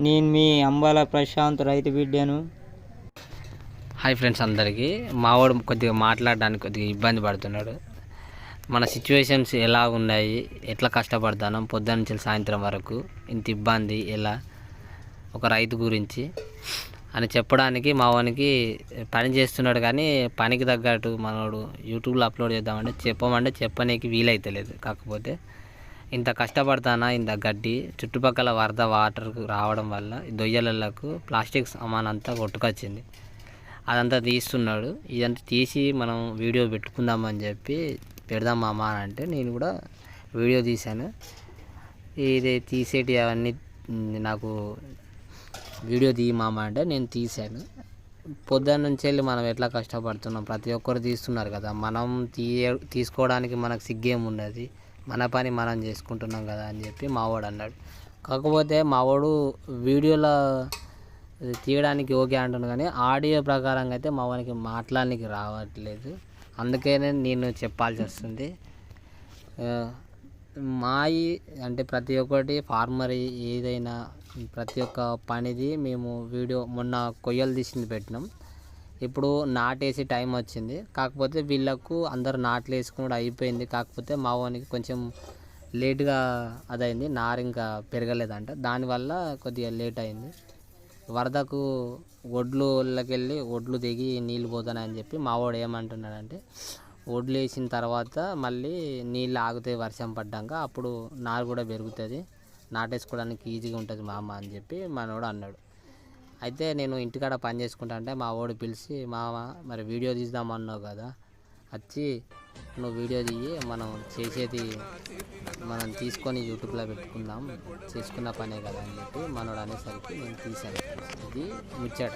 నేను మీ అంబాల ప్రశాంత్ రైతు బిడ్డను. హాయ్ ఫ్రెండ్స్ అందరికీ. మావాడు కొద్దిగా మాట్లాడడానికి కొద్దిగా ఇబ్బంది పడుతున్నాడు. మన సిచ్యువేషన్స్ ఎలా ఉన్నాయి? ఎట్లా కష్టపడతాను? పొద్దున్న నుంచి సాయంత్రం వరకు ఇంత ఇబ్బంది ఎలా? ఒక రైతు గురించి అని చెప్పడానికి మావానికి పని చేస్తున్నాడు కానీ పనికి తగ్గట్టు మనోడు యూట్యూబ్లో అప్లోడ్ చేద్దామంటే చెప్పమంటే చెప్పనీకి వీలైతలేదు. కాకపోతే ఇంత కష్టపడతానా? ఇంత గడ్డి చుట్టుపక్కల వరద వాటర్ రావడం వల్ల దొయ్యలకు ప్లాస్టిక్ సామాన్ అంతా కొట్టుకొచ్చింది. అదంతా తీస్తున్నాడు. ఇదంతా తీసి మనం వీడియో పెట్టుకుందామని చెప్పి పెడదాం మామ అని అంటే నేను కూడా వీడియో తీశాను. ఇది తీసేటి అవన్నీ నాకు వీడియో తీయి మామ అంటే నేను తీశాను. పొద్దున్న నుంచి వెళ్ళి మనం ఎట్లా కష్టపడుతున్నాం? ప్రతి ఒక్కరు తీస్తున్నారు కదా. మనం తీయ తీసుకోవడానికి మనకు సిగ్గేమున్నది మన పని మనం చేసుకుంటున్నాం కదా అని చెప్పి మావాడు అన్నాడు. కాకపోతే మావాడు వీడియోలో తీయడానికి ఓకే అంటున్నాను కానీ ఆడియో ప్రకారంగా అయితే మా వానికి మాట్లాడడానికి రావట్లేదు. అందుకనే నేను చెప్పాల్సి వస్తుంది. మాయి అంటే ప్రతి ఒక్కటి ఫార్మర్ ఏదైనా ప్రతి ఒక్క పనిది మేము వీడియో మొన్న కొయ్యలు తీసింది పెట్టినాం. ఇప్పుడు నాటేసి టైం వచ్చింది. కాకపోతే వీళ్ళకు అందరు నాట్లు వేసుకుని అయిపోయింది. కాకపోతే మా వానికి కొంచెం లేట్గా అదైంది. నారు ఇంకా పెరగలేదంట. దానివల్ల కొద్దిగా లేట్ అయింది. వరదకు ఒడ్లుకి వెళ్ళి ఒడ్లు దిగి నీళ్ళు పోతానని చెప్పి మావాడు ఏమంటున్నాడంటే ఒడ్లు వేసిన తర్వాత మళ్ళీ నీళ్ళు ఆగుతాయి వర్షం పడ్డాక అప్పుడు నారు కూడా పెరుగుతుంది. నాటేసుకోవడానికి ఈజీగా ఉంటుంది మామ అని చెప్పి మనోడు అన్నాడు. అయితే నేను ఇంటికాడ పని చేసుకుంటా అంటే మా వాడు పిలిచి మామ మరి వీడియో తీద్దామన్నావు కదా వచ్చి నువ్వు వీడియో తీయి మనం చేసేది మనం తీసుకొని యూట్యూబ్లో పెట్టుకుందాం చేసుకున్న పనే కదా అని చెప్పి మనోడు అనేసరికి నేను తీశాను. ఇది ముచ్చట.